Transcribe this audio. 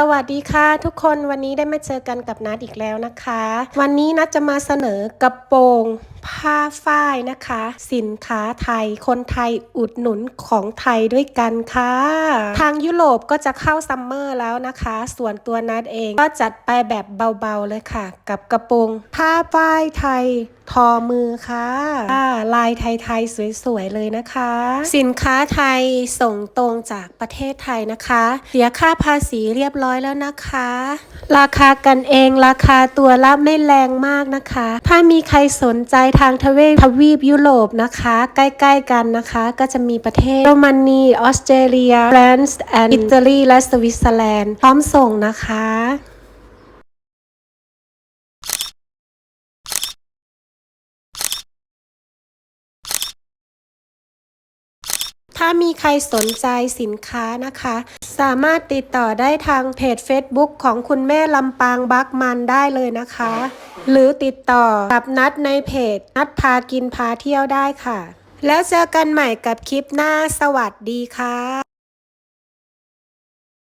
สวัสดีค่ะทุกคนวันนี้ได้มาเจอกันกับนัดอีกแล้วนะคะ วันนี้นัดจะมาเสนอกระโปรงผ้าฝ้ายนะคะ สินค้าไทยคนไทยอุดหนุนของไทยด้วยกันค่ะ ทางยุโรปก็จะเข้าซัมเมอร์แล้วนะคะ ส่วนตัวนัดเองก็จัดไปแบบเบาๆเลยค่ะ กับกระโปรงผ้าฝ้ายไทย ทอมือค่ะอ่าลายไทยๆสวย ๆ เลยนะคะ สินค้าไทยส่งตรงจากประเทศไทยนะคะ เสียค่าภาษีเรียบร้อยแล้วนะคะ ราคากันเองราคาตัวละไม่แรงมากนะคะ ถ้ามีใครสนใจทางทวีปทวีปยุโรปนะคะ ใกล้ ๆ กันนะคะ ก็จะมีประเทศโรมานีออสเตรเลียฝรั่งเศสอิตาลีและสวิตเซอร์แลนด์พร้อมส่งนะคะ ถ้ามีใครสนใจสินค้านะคะ สามารถติดต่อได้ทางเพจ Facebook ของคุณแม่ลำปางบักมันได้เลยนะคะ หรือติดต่อกับนัดในเพจ นัดพากินพาเที่ยวได้ค่ะ แล้วเจอกันใหม่กับคลิปหน้าสวัสดีค่ะ